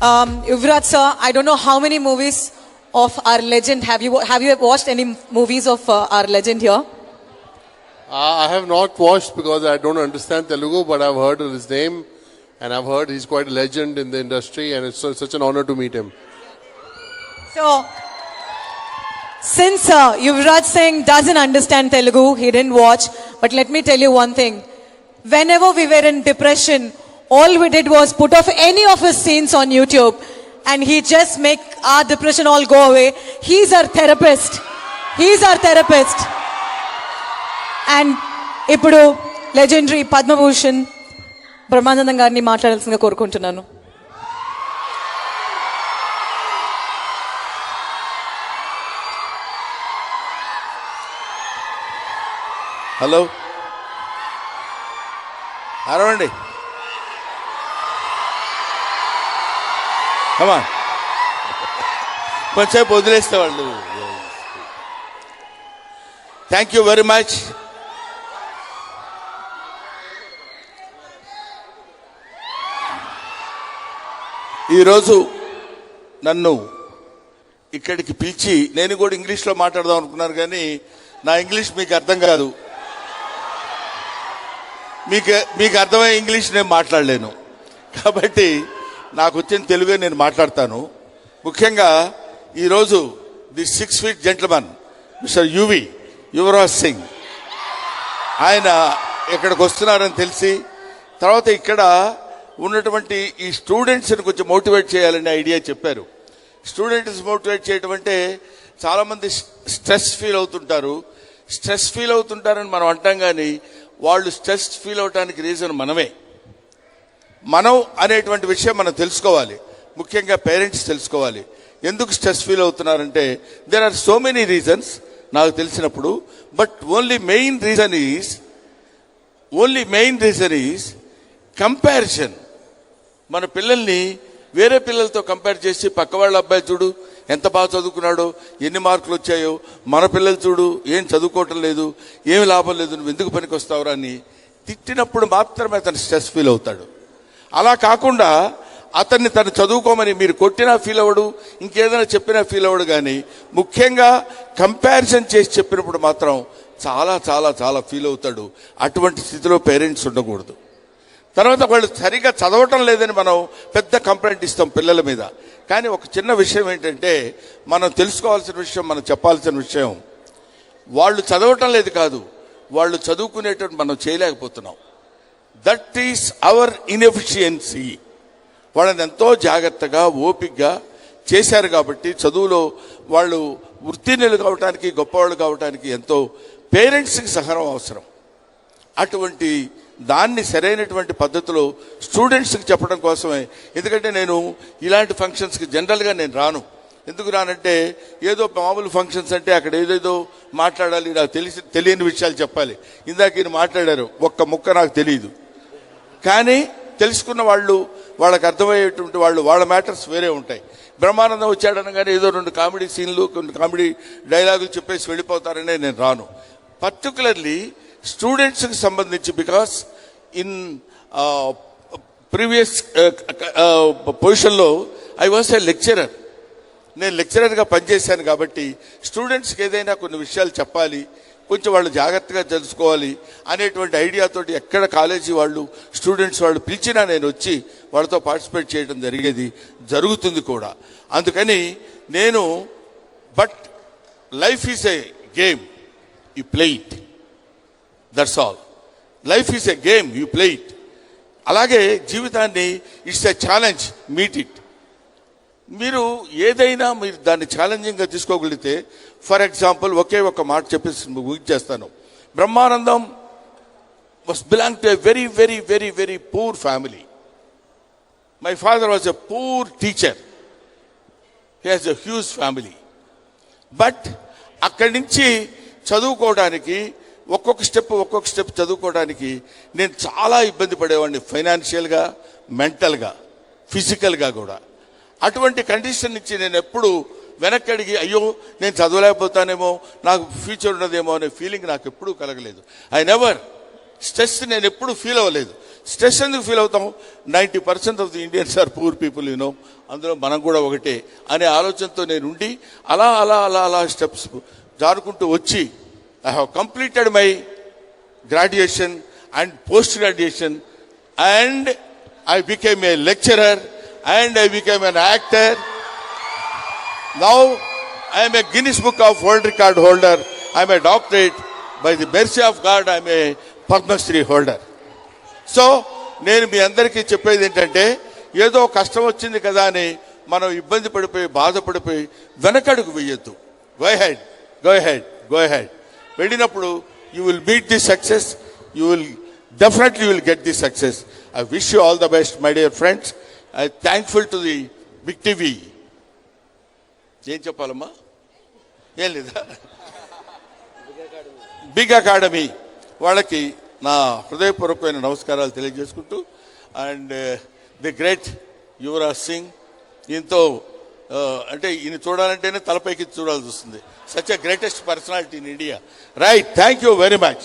Um, Yuvraj sir, I don't know how many movies of our legend have you have you watched any movies of uh, our legend here? Uh, I have not watched because I don't understand Telugu, but I've heard of his name and I've heard he's quite a legend in the industry and it's su- such an honor to meet him. So, since uh, Yuvraj Singh doesn't understand Telugu, he didn't watch. But let me tell you one thing: whenever we were in depression, all we did was put off any of his scenes on YouTube, and he just make our depression all go away. He's our therapist. He's our therapist. And ఇప్పుడు legendary Padma Bhushan Brahmanandam గారిని మాట్లాడాల్సిందిగా కోరుకుంటున్నాను hello అరవండి కమా కొంచెం వదిలేస్తే వాళ్ళు thank you very much ఈరోజు నన్ను ఇక్కడికి పిలిచి నేను కూడా ఇంగ్లీష్లో మాట్లాడదాం అనుకున్నాను కానీ నా ఇంగ్లీష్ మీకు అర్థం కాదు. మీకు మీకు అర్థమయ్యే ఇంగ్లీష్ నేను మాట్లాడలేను. కాబట్టి నాకు వచ్చిన తెలుగే నేను మాట్లాడతాను. ముఖ్యంగా ఈరోజు the six feet gentleman mister Yuvi Yuvraj Singh. ఆయన ఇక్కడికి వస్తున్నారని తెలిసి తర్వాత ఇక్కడ ఉన్నటువంటి ఈ స్టూడెంట్స్ని కొంచెం మోటివేట్ చేయాలనే ఐడియా చెప్పారు. స్టూడెంట్స్ మోటివేట్ చేయటం అంటే చాలామంది స్ట్రెస్ ఫీల్ అవుతుంటారు. స్ట్రెస్ ఫీల్ అవుతుంటారని మనం అంటాం కానీ వాళ్ళు స్ట్రెస్ ఫీల్ అవడానికి రీజన్ మనమే. మనం అనేటువంటి విషయం మనం తెలుసుకోవాలి. ముఖ్యంగా పేరెంట్స్ తెలుసుకోవాలి. ఎందుకు stress feel అవుతున్నారంటే there are so many reasons నాకు తెలిసినప్పుడు but only main reason is only main reason is comparison మన పిల్లల్ని వేరే పిల్లలతో కంపేర్ చేసి పక్క వాళ్ళ అబ్బాయి చూడు ఎంత బాగా చదువుకున్నాడో ఎన్ని మార్కులు వచ్చాయో మన పిల్లలు చూడు ఏం చదువుకోవటం లేదు ఏమి లాభం లేదు నువ్వు ఎందుకు పనికి వస్తావురా అని తిట్టినప్పుడు మాత్రమే అతను స్ట్రెస్ ఫీల్ అవుతాడు. అలా కాకుండా అతన్ని తను చదువుకోమని మీరు కొట్టినా ఫీల్ అవ్వడు ఇంకేదైనా చెప్పినా ఫీల్ అవ్వడు కానీ ముఖ్యంగా కంపారిజన్ చేసి చెప్పినప్పుడు మాత్రం చాలా చాలా చాలా ఫీల్ అవుతాడు. అటువంటి స్థితిలో పేరెంట్స్ ఉండకూడదు. తర్వాత వాళ్ళు సరిగా చదవటం లేదని మనం పెద్ద కంప్లైంట్ ఇస్తాం పిల్లల మీద. కానీ ఒక చిన్న విషయం ఏంటంటే మనం తెలుసుకోవాల్సిన విషయం మనం చెప్పాల్సిన విషయం వాళ్ళు చదవటం లేదు కాదు వాళ్ళు చదువుకునేటట్టు మనం చేయలేకపోతున్నాం. దట్ ఈస్ అవర్ ఇన్ఎఫిషియన్సీ వాళ్ళని ఎంతో జాగ్రత్తగా ఓపికగా చేశారు కాబట్టి చదువులో వాళ్ళు వృత్తిర్ణులు కావటానికి గొప్పవాళ్ళు కావటానికి ఎంతో పేరెంట్స్కి సహనం అవసరం. అటువంటి దాన్ని సరైనటువంటి పద్ధతిలో స్టూడెంట్స్కి చెప్పడం కోసమే. ఎందుకంటే నేను ఇలాంటి ఫంక్షన్స్కి జనరల్గా నేను రాను. ఎందుకు రానంటే ఏదో మామూలు ఫంక్షన్స్ అంటే అక్కడ ఏదేదో మాట్లాడాలి నాకు తెలిసి తెలియని విషయాలు చెప్పాలి. ఇందాక ఈయన మాట్లాడారు ఒక్క ముక్క నాకు తెలియదు. కానీ తెలుసుకున్న వాళ్ళు వాళ్ళకి అర్థమయ్యేటువంటి వాళ్ళు వాళ్ళ మ్యాటర్స్ వేరే ఉంటాయి. బ్రహ్మానందం వచ్చాడనగానే ఏదో రెండు కామెడీ సీన్లు కొన్ని కామెడీ డైలాగులు చెప్పేసి వెళ్ళిపోతారనే నేను రాను. పర్టికులర్లీ స్టూడెంట్స్కి సంబంధించి బికాస్ ఇన్ ప్రీవియస్ పొజిషన్లో ఐ వాస్ ఏ లెక్చరర్ నేను లెక్చరర్గా పనిచేశాను కాబట్టి స్టూడెంట్స్కి ఏదైనా కొన్ని విషయాలు చెప్పాలి కొంచెం వాళ్ళు జాగ్రత్తగా తెలుసుకోవాలి అనేటువంటి ఐడియాతోటి ఎక్కడ కాలేజీ వాళ్ళు స్టూడెంట్స్ వాళ్ళు పిలిచినా నేను వచ్చి వాళ్ళతో పార్టిసిపేట్ చేయడం జరిగేది జరుగుతుంది కూడా. అందుకని నేను but life is a game you play it that's all life is a game you play it అలాగే జీవితాన్ని it's a challenge meet it మీరు ఏదైనా మీరు దాన్ని ఛాలెంజింగ్గా తీసుకోగలిగితే ఫర్ ఎగ్జాంపుల్ ఒకే ఒక మాట చెప్పేసి ముగించేస్తాను Brahmanandam was belong to a very very very very poor family my father was a poor teacher he has a huge family but అక్కడి నుంచి చదువుకోవడానికి ఒక్కొక్క స్టెప్ ఒక్కొక్క స్టెప్ చదువుకోవడానికి నేను చాలా ఇబ్బంది పడేవాడిని ఫైనాన్షియల్గా మెంటల్గా ఫిజికల్గా కూడా. అటువంటి కండిషన్ నుంచి నేను ఎప్పుడు వెనక్కి అడిగి అయ్యో నేను చదవలేకపోతానేమో నాకు ఫ్యూచర్ ఉన్నదేమో అనే ఫీలింగ్ నాకు ఎప్పుడూ కలగలేదు. ఐ నెవర్ స్ట్రెస్ నేను ఎప్పుడు ఫీల్ అవ్వలేదు. స్ట్రెస్ ఎందుకు ఫీల్ అవుతాం? Ninety percent of the Indians are poor people you know అందులో మనం కూడా ఒకటే అనే ఆలోచనతో నేను ఉండి అలా అలా అలా అలా స్టెప్స్ జారుకుంటూ వచ్చి I have completed my graduation and post graduation and I became a lecturer and I became an actor now I'm a Guinness book of world record holder I'm a doctorate by the By of God I'm a Padmashri holder so నేను మీ అందరికీ చెప్పేది ఏంటంటే ఏదో కష్టం వచ్చింది కదా అని మనం ఇబ్బంది పడిపోయి బాధపడిపోయి వెనకడుగు వెయ్యొద్దు go ahead go ahead go ahead వెళ్ళినప్పుడు you will meet the success you will definitely will get the success I wish you all the best my dear friends I thankful to the big TV ఏం చెప్పాలమ్మా? ఏం లేదా? Big academy వాళ్ళకి నా హృదయపూర్వకమైన నమస్కారాలు తెలియజేసుకుంటూ and the great Yuvraj Singh ఆ, అంటే ఈయన చూడాలంటేనే తలపైకి చూడాల్సి వస్తుంది. Such a greatest personality in India right thank you very much